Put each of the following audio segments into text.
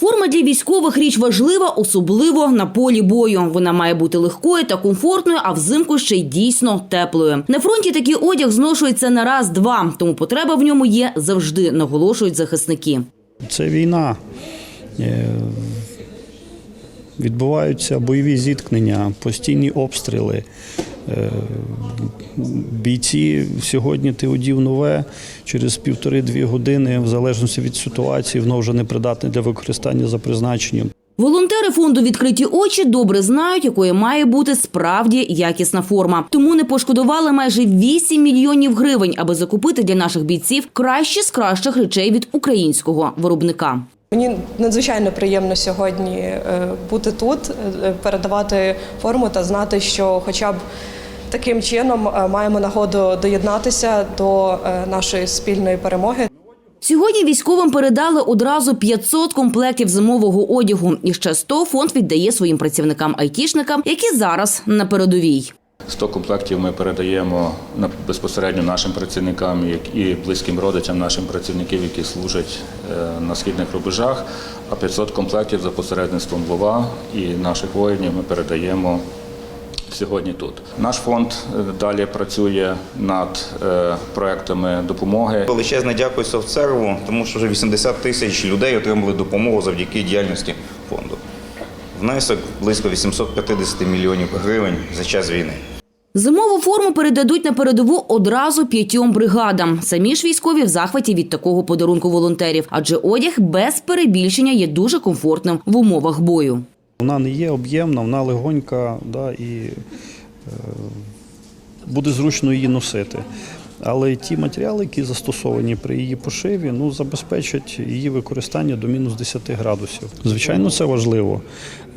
Форма для військових річ важлива, особливо на полі бою. Вона має бути легкою та комфортною, а взимку ще й дійсно теплою. На фронті такий одяг зношується на раз-два, тому потреба в ньому є завжди, наголошують захисники. Це війна. Е, Відбуваються бойові зіткнення, постійні обстріли. Е, Бійці сьогодні ти одів нове, через півтори-дві години, в залежності від ситуації, воно вже не придатне для використання за призначенням. Волонтери фонду відкриті очі добре знають, якою має бути справді якісна форма. Тому не пошкодували майже 8 мільйонів гривень, аби закупити для наших бійців кращі з кращих речей від українського виробника. Мені надзвичайно приємно сьогодні е, бути тут, е, передавати форму та знати, що хоча б таким чином е, маємо нагоду доєднатися до е, нашої спільної перемоги. Сьогодні військовим передали одразу 500 комплектів зимового одягу. І ще 100 фонд віддає своїм працівникам-айтішникам, які зараз на передовій. 100 комплектів ми передаємо на- безпосередньо нашим працівникам як і близьким родичам нашим працівників, які служать е, на східних рубежах. А 500 комплектів за посередництвом ВОВА і наших воїнів ми передаємо сьогодні тут. Наш фонд е, далі працює над е, проектами допомоги. Величезне дякую Софтсерву, тому що вже 80 тисяч людей отримали допомогу завдяки діяльності фонду. Внесок близько 850 мільйонів гривень за час війни. Зимову форму передадуть на передову одразу п'ятьом бригадам. Самі ж військові в захваті від такого подарунку волонтерів, адже одяг без перебільшення є дуже комфортним в умовах бою. Вона не є об'ємна, вона легонька да, і е, буде зручно її носити. Але ті матеріали, які застосовані при її пошиві, ну, забезпечать її використання до мінус 10 градусів. Звичайно, це важливо.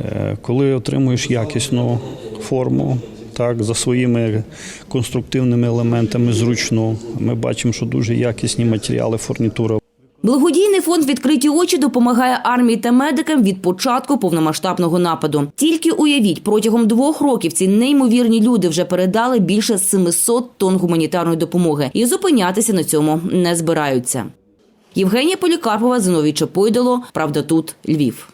Е, Коли отримуєш якісну форму, так, за своїми конструктивними елементами зручну, ми бачимо, що дуже якісні матеріали, фурнітура Благодійний фонд відкриті очі допомагає армії та медикам від початку повномасштабного нападу. Тільки уявіть, протягом двох років ці неймовірні люди вже передали більше 700 тонн гуманітарної допомоги і зупинятися на цьому не збираються. Євгенія Полікарпова, Зиновій Чапойдало. Правда, тут Львів.